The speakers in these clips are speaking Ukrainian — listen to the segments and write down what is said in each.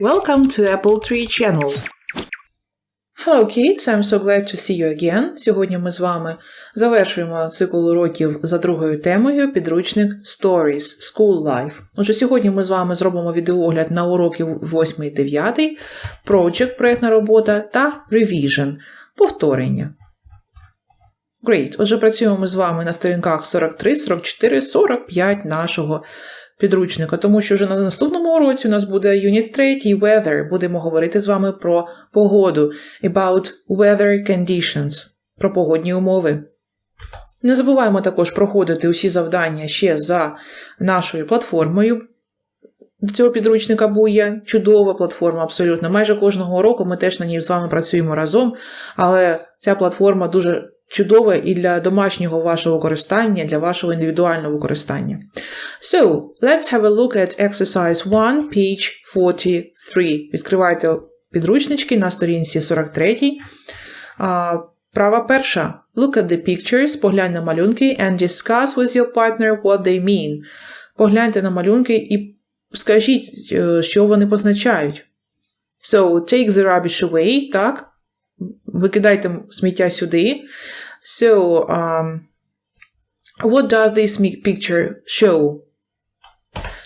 Welcome to Apple Tree Channel. Hello kids, I'm so glad to see you again. Сьогодні ми з вами завершуємо цикл уроків за другою темою підручник Stories School Life. Отже, сьогодні ми з вами зробимо відеогляд на уроки 8 і 9, Project проєктна робота та Revision повторення. Great. Отже, працюємо ми з вами на сторінках 43, 44, 45 нашого підручника, тому що вже на наступному уроці у нас буде Unit 3 Weather. Будемо говорити з вами про погоду, about weather conditions, про погодні умови. Не забуваємо також проходити усі завдання ще за нашою платформою. До цього підручника Буя. Чудова платформа, абсолютно. Майже кожного року ми теж на ній з вами працюємо разом, але ця платформа дуже чудова і для домашнього вашого користання, для вашого індивідуального використання. So, let's have a look at exercise 1, page 43. Відкривайте підручнички на сторінці 43. А, Права перша. Look at the pictures, поглянь на малюнки and discuss with your partner what they mean. Погляньте на малюнки і скажіть, е, що вони позначають. So, take the rubbish away, так? Викидайте сміття сюди. So, um, what does this picture show?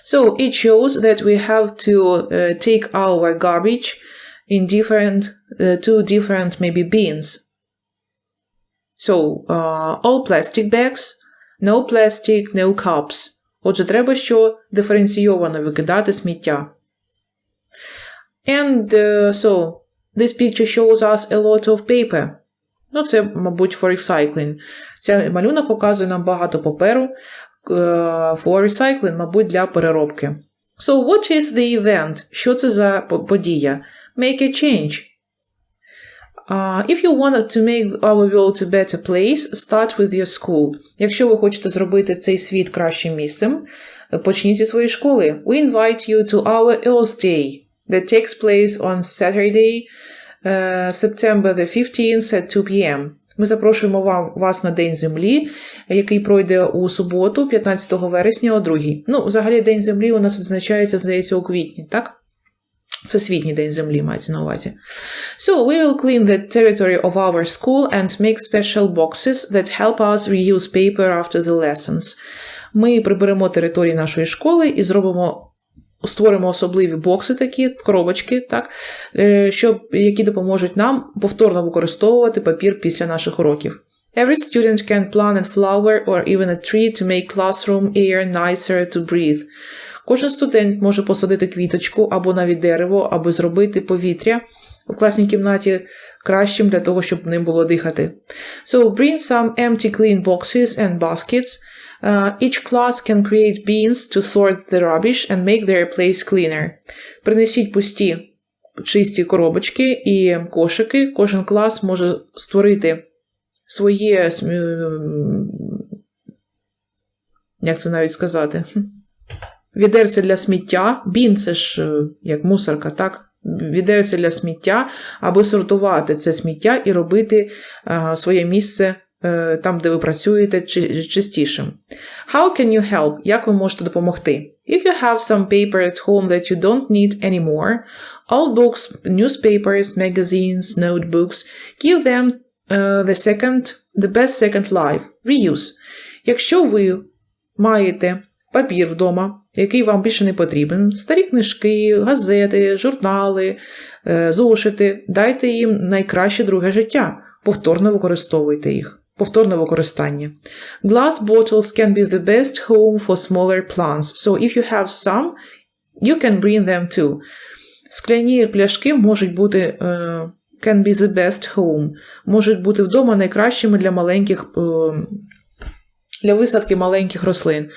So, it shows that we have to uh, take our garbage in different, uh, two different maybe bins. So, uh, all plastic bags, no plastic, no cups. Отже, треба що диференційовано викидати сміття. And uh, so, this picture shows us a lot of paper. Ну, це, мабуть, for recycling. Ця малюнок показує нам багато паперу for recycling, мабуть, для переробки. So, what is the event? Що це за подія? Make a change. Uh, if you want to make our world a better place, start with your school. Якщо ви хочете зробити цей світ кращим місцем, почніть зі своєї школи. We invite you to our Earth Day that takes place on Saturday, uh, September the 15th at 2 p.m. Ми запрошуємо вам, вас на День Землі, який пройде у суботу, 15 вересня о 2. Ну, взагалі, День Землі у нас відзначається, здається, у квітні, так? Всесвітній День Землі мається на увазі. So, we will clean the territory of our school and make special boxes that help us reuse paper after the lessons. Ми приберемо території нашої школи і зробимо створимо особливі бокси, такі коробочки, так, щоб, які допоможуть нам повторно використовувати папір після наших уроків. Every student can plant a flower or even a tree to make classroom air nicer to breathe. Кожен студент може посадити квіточку або навіть дерево, аби зробити повітря у класній кімнаті кращим для того, щоб ним було дихати. So bring some empty clean boxes and baskets. Uh, each class can create bins to sort the rubbish and make their place cleaner. Принесіть пусті чисті коробочки і кошики. Кожен клас може створити своє. Як це навіть сказати? Відерце для сміття. Бін це ж як мусорка, так? Відерце для сміття, аби сортувати це сміття і робити а, своє місце там, де ви працюєте, чистішим. How can you help? Як ви можете допомогти? If you have some paper at home that you don't need anymore, all books, newspapers, magazines, notebooks, give them uh, the second, the best second life. Reuse. Якщо ви маєте папір вдома, який вам більше не потрібен, старі книжки, газети, журнали, зошити, дайте їм найкраще друге життя, повторно використовуйте їх. Повторне використання. Glass bottles can be the best home for smaller plants. So if you have some, you can bring them too. Скляні пляшки можуть бути uh, can be the best home. Можуть бути вдома найкращими для маленьких uh, для висадки маленьких рослин.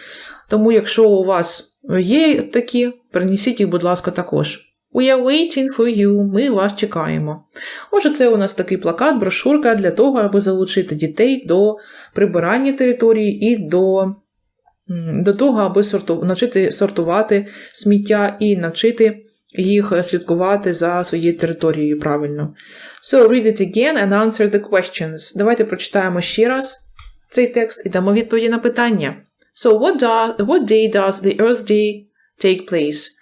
Тому, якщо у вас є такі, принесіть їх, будь ласка, також. We are waiting for you. Ми вас чекаємо. Отже, це у нас такий плакат, брошурка для того, аби залучити дітей до прибирання території і до до того, аби сорту, навчити сортувати сміття і навчити їх слідкувати за своєю територією правильно. So, read it again and answer the questions. Давайте прочитаємо ще раз цей текст і дамо відповіді на питання. So, what, do, what day does the Earth Day take place?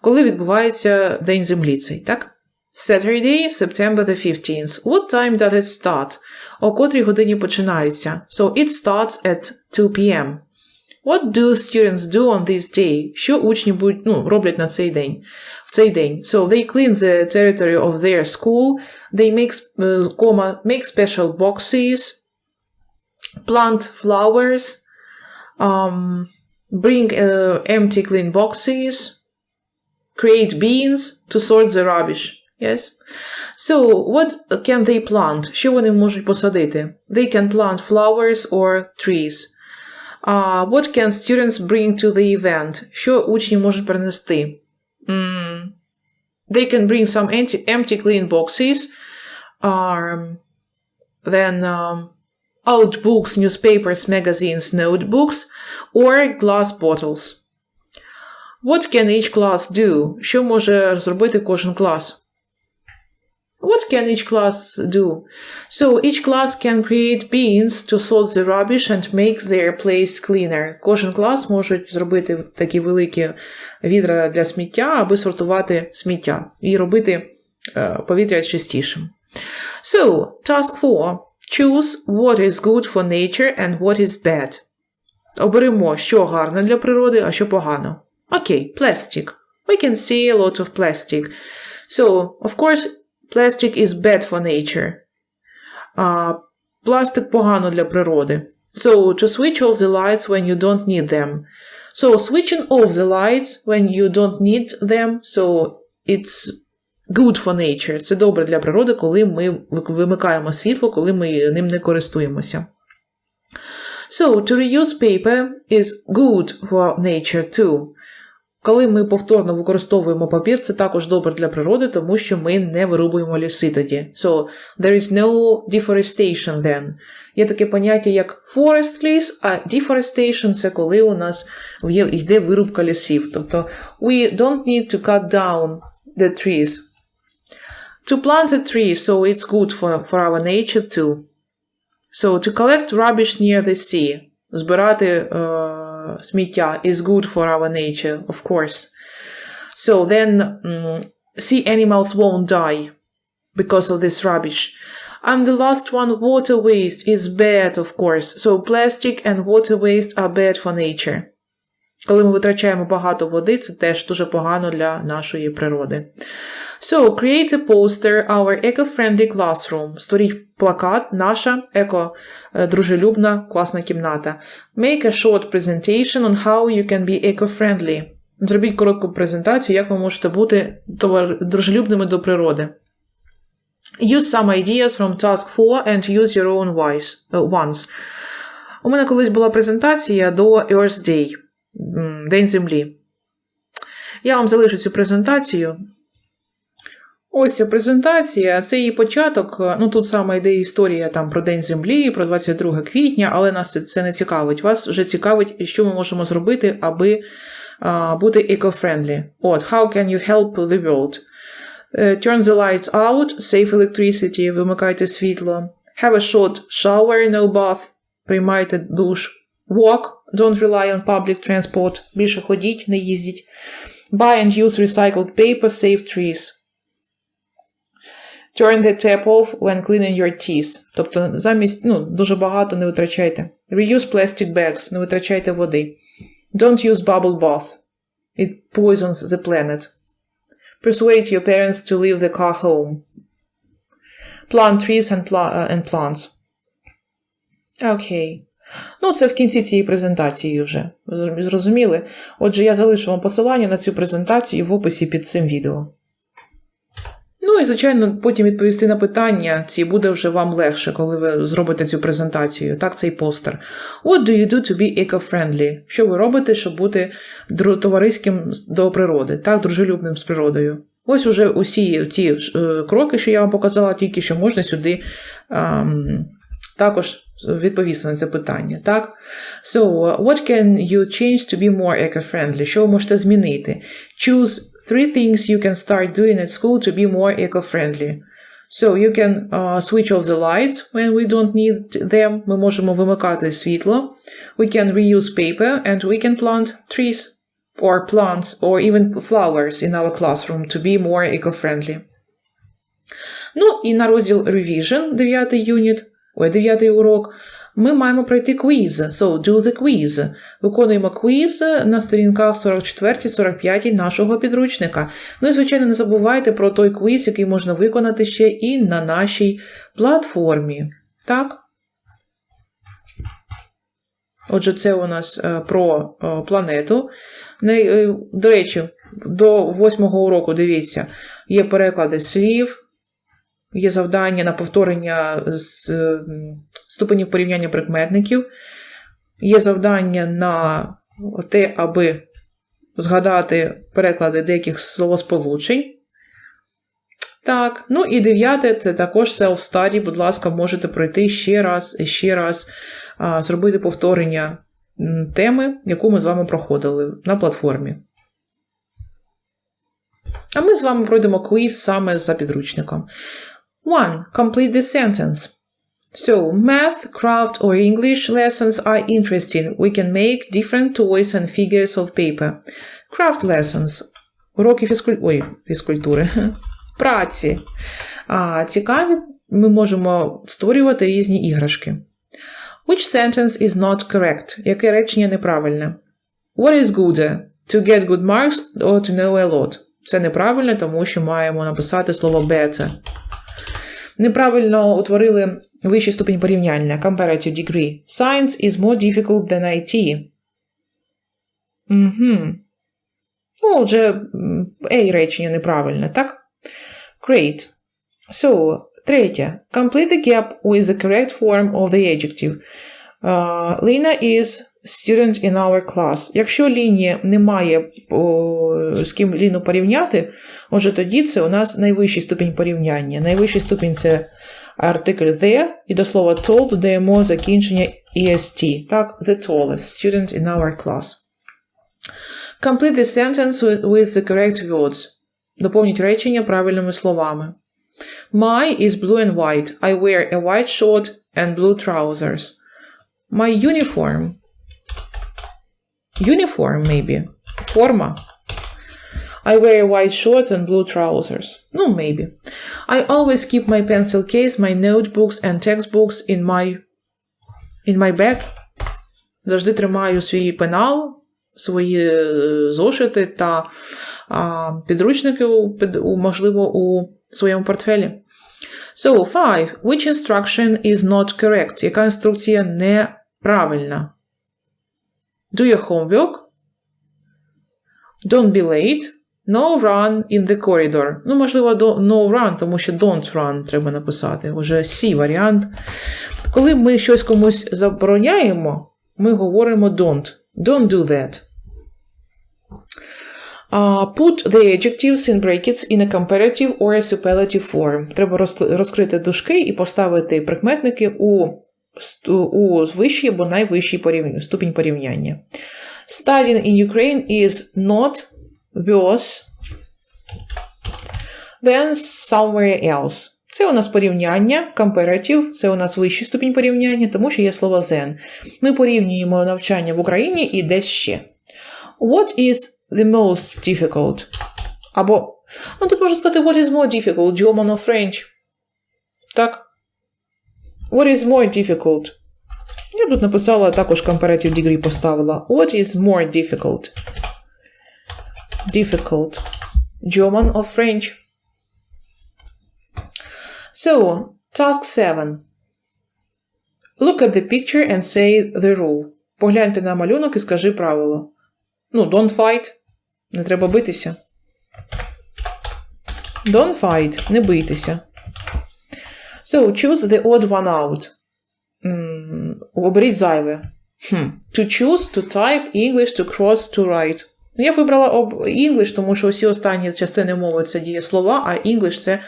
коли відбувається День землі цей, так? Saturday, September the 15th. What time does it start? О котрій годині починається? So it starts at 2 p.m. What do students do on this day? Що учні будуть, ну, роблять на цей день? В цей день. So they clean the territory of their school. They make, uh, comma, make special boxes. Plant flowers. Um, bring uh, empty clean boxes. Create beans to sort the rubbish. Yes. So, what can they plant? Що вони можуть посадити? They can plant flowers or trees. Uh, what can students bring to the event? Що учні можуть принести? Mm. They can bring some empty, empty clean boxes. Um, then um, old books, newspapers, magazines, notebooks, or glass bottles. What can each class do? Що може зробити кожен клас? What can each class do? So each class can create bins to sort the rubbish and make their place cleaner. Кожен клас може зробити такі великі відра для сміття, аби сортувати сміття і робити е, повітря чистішим. So, task 4. Choose what is good for nature and what is bad. Оберемо, що гарне для природи, а що погано. Окей, plastic. We can see a lot of plastic. So, of course, plastic is bad for nature. А, пластик погано для природи. So, to switch off the lights when you don't need them. So, switching off the lights when you don't need them, so it's good for nature. Це добре для природи, коли ми вимикаємо світло, коли ми ним не користуємося. So, to reuse paper is good for nature too. Коли ми повторно використовуємо папір, це також добре для природи, тому що ми не вирубуємо ліси тоді. So, there is no deforestation then. Є таке поняття, як forest trees, а deforestation – це коли у нас йде вирубка лісів. Тобто, we don't need to cut down the trees. To plant a tree, so it's good for, for our nature too. So, to collect rubbish near the sea. Збирати smitya is good for our nature, of course. So then um, sea animals won't die because of this rubbish. And the last one, water waste is bad, of course. So plastic and water waste are bad for nature. Коли ми витрачаємо багато води, це теж дуже погано для нашої природи. So, create a poster, our eco-friendly classroom. Створіть плакат, наша еко-дружелюбна класна кімната. Make a short presentation on how you can be eco-friendly. Зробіть коротку презентацію, як ви можете бути дружелюбними до природи. Use some ideas from task 4 and use your own uh, ones. У мене колись була презентація до Earth Day, День Землі. Я вам залишу цю презентацію. Ось ця презентація, це її початок. Ну тут саме йде історія там про День Землі, про 22 квітня, але нас це, це не цікавить. Вас вже цікавить, що ми можемо зробити, аби а, бути eco-friendly. От, how can you help the world? Uh, turn the lights out, save electricity, вимикайте світло. Have a short shower, no bath, приймайте душ. Walk, don't rely on public transport. Більше ходіть, не їздіть. Buy and use recycled paper, save trees. Turn the tap off when cleaning your teeth. Тобто замість, ну, дуже багато не витрачайте. Reuse plastic bags, не витрачайте води. Don't use bubble bath. It poisons the planet. Persuade your parents to leave the car home. Plant trees and, pla uh, and plants. Окей. Okay. Ну, це в кінці цієї презентації вже. Зрозуміли? Отже, я залишу вам посилання на цю презентацію в описі під цим відео. Ну і, звичайно, потім відповісти на питання, ці буде вже вам легше, коли ви зробите цю презентацію. Так, цей постер. What do you do to be eco-friendly? Що ви робите, щоб бути товариським до природи, так, дружелюбним з природою? Ось уже усі ті е, кроки, що я вам показала, тільки що можна сюди ем, також відповісти на це питання. Так? So, what can you change to be more eco-friendly? Що ви можете змінити? Choose three things you can start doing at school to be more eco-friendly. So you can uh, switch off the lights when we don't need them. Ми можемо вимикати світло. We can reuse paper and we can plant trees. or plants or even flowers in our classroom to be more eco-friendly. Ну і на розділ Revision, 9 юніт, Ой, 9 урок, ми маємо пройти квіз. So, do the quiz. Виконуємо квіз на сторінках 44-45 нашого підручника. Ну і, звичайно, не забувайте про той квіз, який можна виконати ще і на нашій платформі. Так? Отже, це у нас е, про е, планету. Не, е, До речі, до восьмого уроку, дивіться, є переклади слів, є завдання на повторення з е, ступенів порівняння прикметників, є завдання на те, аби згадати переклади деяких словосполучень. Так, ну і дев'яте це також self-study. Будь ласка, можете пройти ще раз і ще раз, а, зробити повторення теми, яку ми з вами проходили на платформі. А ми з вами пройдемо квіз саме за підручником. 1. Complete the sentence. So, math, craft, or English lessons are interesting. We can make different toys and figures of paper. Craft lessons. Уроки фізкуль... Ой, фізкультури. Праці. А, цікаві, ми можемо створювати різні іграшки. Which sentence is not correct? Яке речення неправильне? What is good? To get good marks or to know a lot? Це неправильно, тому що маємо написати слово better. Неправильно утворили вищий ступінь порівняння comparative degree. Science is more difficult than IT. Угу. Ну, вже A речення неправильне, так? Great. So, третє. Complete the gap with the correct form of the adjective. Uh, Lina is student in our class. Якщо Ліні немає о, з ким Ліну порівняти, отже, тоді це у нас найвищий ступінь порівняння. Найвищий ступінь це артикль the, і до слова tall додаємо закінчення est. Так, the tallest student in our class. Complete the sentence with, the correct words. Доповніть речення правильними словами. My is blue and white. I wear a white shirt and blue trousers. My uniform. Uniform, maybe. Форма. I wear white shirt and blue trousers. No, maybe. I always keep my pencil case, my notebooks and textbooks in my in my bag. Завжди тримаю свій пенал, свої е, зошити та а, підручники, у, можливо, у своєму портфелі. So, five. Which instruction is not correct? Яка інструкція неправильна? Do your homework. Don't be late. No run in the corridor. Ну, можливо, no run, тому що don't run треба написати. Уже C варіант. Коли ми щось комусь забороняємо, ми говоримо don't. Don't do that. Uh, put the adjectives in brackets in a comparative or a superlative form. Треба розкрити дужки і поставити прикметники у, у вищий або найвищий порівня- ступінь порівняння. Studying in Ukraine is not worse than somewhere else. Це у нас порівняння, comparative, це у нас вищий ступінь порівняння, тому що є слово than. Ми порівнюємо навчання в Україні і десь ще. What is the most difficult? Або, ну тут можна сказати, what is more difficult, German or French. Так? What is more difficult? Я тут написала також comparative degree поставила. What is more difficult? Difficult. German or French? So, task 7. Look at the picture and say the rule. Погляньте на малюнок і скажи правило. Ну, don't fight. Не треба битися. Don't fight. Не бийтеся. So, choose the odd one out. Оберіть зайве. To choose, to type, English, to cross, to write. Ну, Я вибрала об English, тому що усі останні частини мови це дієслова, а English це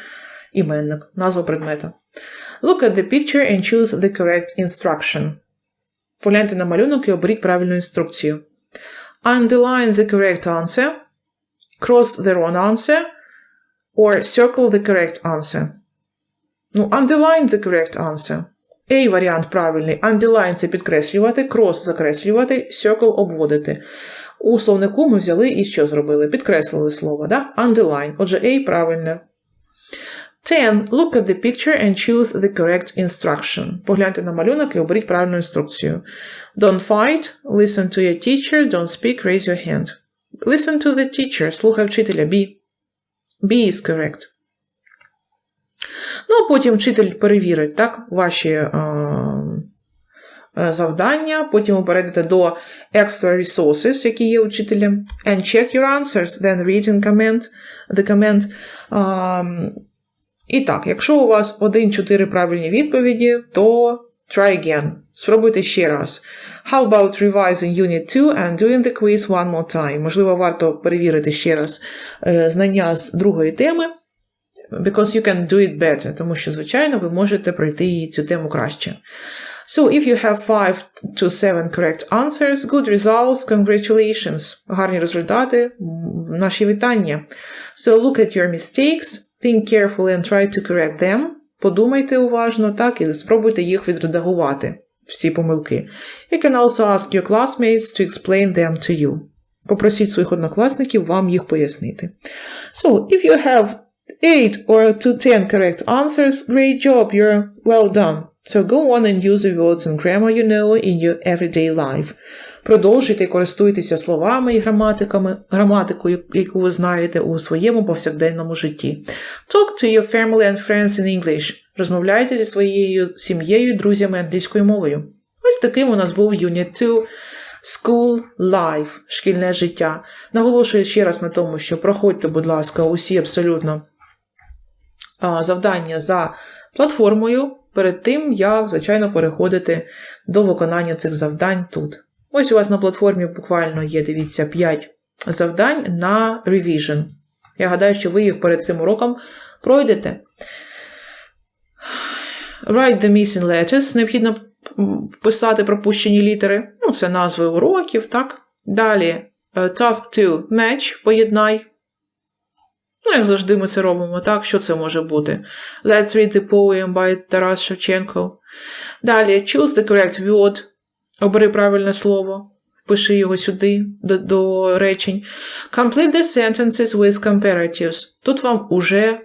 іменник, назва предмета. Look at the picture and choose the correct instruction. Погляньте на малюнок і оберіть правильну інструкцію. Underline the correct answer, cross the wrong answer, or circle the correct answer. Ну, underline the correct answer. A варіант правильний. Underline – це підкреслювати, cross – закреслювати, circle – обводити. У словнику ми взяли і що зробили? Підкреслили слово, да? Underline. Отже, A правильне. 10. Look at the picture and choose the correct instruction. Погляньте на малюнок і оберіть правильну інструкцію. Don't fight. Listen to your teacher. Don't speak. Raise your hand. Listen to the teacher. Слухай вчителя. B. B is correct. Ну, а потім вчитель перевірить, так, ваші е, е, завдання. Потім ви перейдете до extra resources, які є учителем. And check your answers. Then read in comment. The comment. Um, і так, якщо у вас 1-4 правильні відповіді, то try again. Спробуйте ще раз. How about revising Unit 2 and doing the quiz one more time? Можливо, варто перевірити ще раз е, знання з другої теми. Because you can do it better, тому що, звичайно, ви можете пройти цю тему краще. So, if you have 5 to 7 correct answers, good results, congratulations. Гарні результати, наші вітання. So, look at your mistakes, think carefully and try to correct them. Подумайте уважно, так, і спробуйте їх відредагувати, всі помилки. You can also ask your classmates to explain them to you. Попросіть своїх однокласників вам їх пояснити. So, if you have 8 or to 10 correct answers, great job, you're well done. So go on and use the words and grammar you know in your everyday life. Продовжуйте користуйтеся словами і граматиками, граматикою, яку ви знаєте у своєму повсякденному житті. Talk to your family and friends in English. Розмовляйте зі своєю сім'єю і друзями англійською мовою. Ось таким у нас був Unit 2 School Life, шкільне життя. Наголошую ще раз на тому, що проходьте, будь ласка, усі абсолютно завдання за платформою перед тим, як, звичайно, переходити до виконання цих завдань тут. Ось у вас на платформі буквально є, дивіться, 5 завдань на revision. Я гадаю, що ви їх перед цим уроком пройдете. Write the missing letters. Необхідно вписати пропущені літери. Ну, це назви уроків, так? Далі е, task 2 match, поєднай. Ну, як завжди, ми це робимо, так? Що це може бути? Let's read the poem by Тарас Шевченко. Далі choose the correct word. Обери правильне слово. Впиши його сюди, до, до речень. Complete the sentences with comparatives. Тут вам уже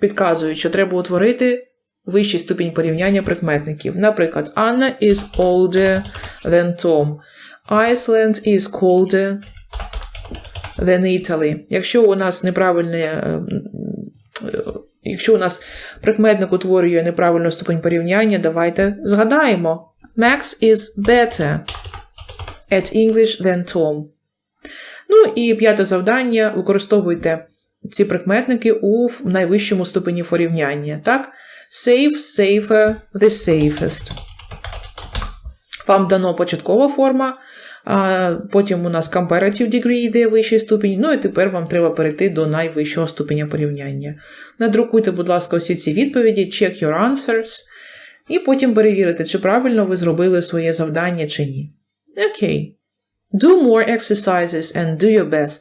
підказують, що треба утворити вищий ступінь порівняння прикметників. Наприклад, Anna is older than Tom. Iceland is colder than Italy. Якщо у нас неправильне. е, е, Якщо у нас прикметник утворює неправильну ступень порівняння, давайте згадаємо. Max is better at English than Tom. Ну і п'яте завдання: використовуйте ці прикметники у найвищому ступені порівняння. Так? Safe, safer, the safest. Вам дано початкова форма, потім у нас comparative degree йде вищий ступінь, ну і тепер вам треба перейти до найвищого ступеня порівняння. Надрукуйте, будь ласка, усі ці відповіді, check your answers, і потім перевірите, чи правильно ви зробили своє завдання чи ні. Окей. Do more exercises and do your best.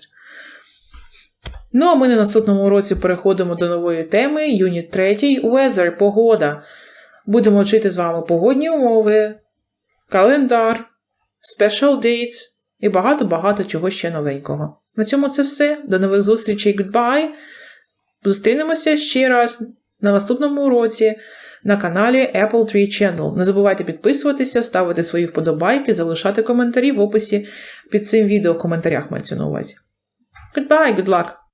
Ну, а ми на наступному році переходимо до нової теми, юніт 3 Weather, погода. Будемо вчити з вами погодні умови, календар, special dates і багато-багато чого ще новенького. На цьому це все. До нових зустрічей. Goodbye. Зустрінемося ще раз на наступному уроці на каналі Apple Tree Channel. Не забувайте підписуватися, ставити свої вподобайки, залишати коментарі в описі під цим відео в коментарях мається на увазі. Goodbye, good luck!